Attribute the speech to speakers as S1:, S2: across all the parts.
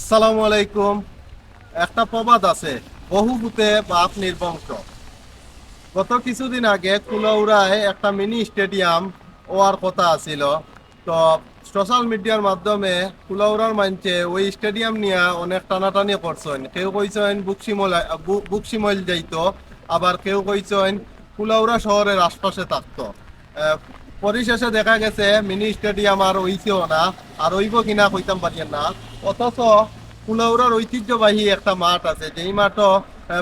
S1: সালাম আলাইকুম। একটা প্রবাদ আছে বহু ভূতে বাপ নির্বংশ। গত কিছুদিন আগে কুলাউড়ায় একটা মিনি স্টেডিয়াম হওয়ার কথা আছিল। তো সোশ্যাল মিডিয়ার মাধ্যমে কুলাউড়ার মানছে ওই স্টেডিয়াম নিয়ে অনেক টানাটানি করছেন। কেউ কইছেন বুকসিমল বুকসিমল যাইতো, আবার কেউ কইছেন কুলাউড়া শহরের আশপাশে থাকতো। পরিশেষে দেখা গেছে, মিনি স্টেডিয়াম আর হইছেও না, আর হইব কিনা কইতাম পারি না। অথচ কুলাউড়ার ঐতিহ্যবাহী একটা মাঠ আছে, যেই মাঠও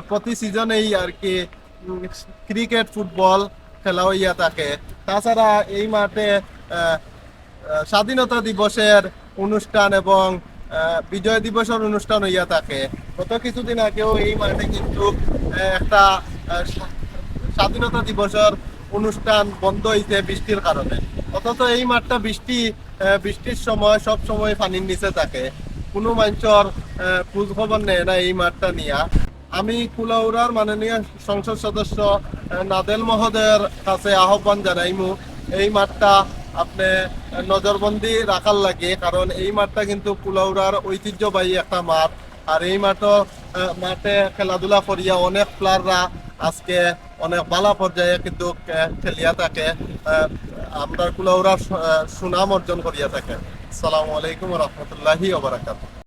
S1: প্রতি সিজনেই আর কি ক্রিকেট ফুটবল খেলা হইয়া থাকে। তাছাড়া এই মাঠে স্বাধীনতা দিবসের অনুষ্ঠান এবং বিজয় দিবসের অনুষ্ঠান হইয়া থাকে। গত কিছুদিন আগেও এই মাঠে কিন্তু একটা স্বাধীনতা দিবসের অনুষ্ঠান বন্ধ হয়েছে বৃষ্টির কারণে। অথচ এই মাঠটা বৃষ্টি বৃষ্টির সময় সব সময় পানির নিচে থাকে। কোনো মানুষের খোঁজ খবর নেয় না এই মাঠটা নিয়া। আমি কুলাউড়ার মাননীয় সংসদ সদস্য নাদেল মহোদয়ের কাছে আহ্বান জানাইমু এই মাঠটা আপনি নজরবন্দি রাখার লাগে কারণ এই মাঠটা কিন্তু কুলাউড়ার ঐতিহ্যবাহী একটা মাঠ। আর এই আহ, মাঠে খেলাধুলা করিয়া অনেক প্লেয়াররা আজকে অনেক বালা পর্যায়ে কিন্তু খেলিয়া থাকে আমরা কুলাউরা সুনাম অর্জন করিয়া থাকে। আসসালামু আলাইকুম রহমতুল্লাহি ওবরাকাত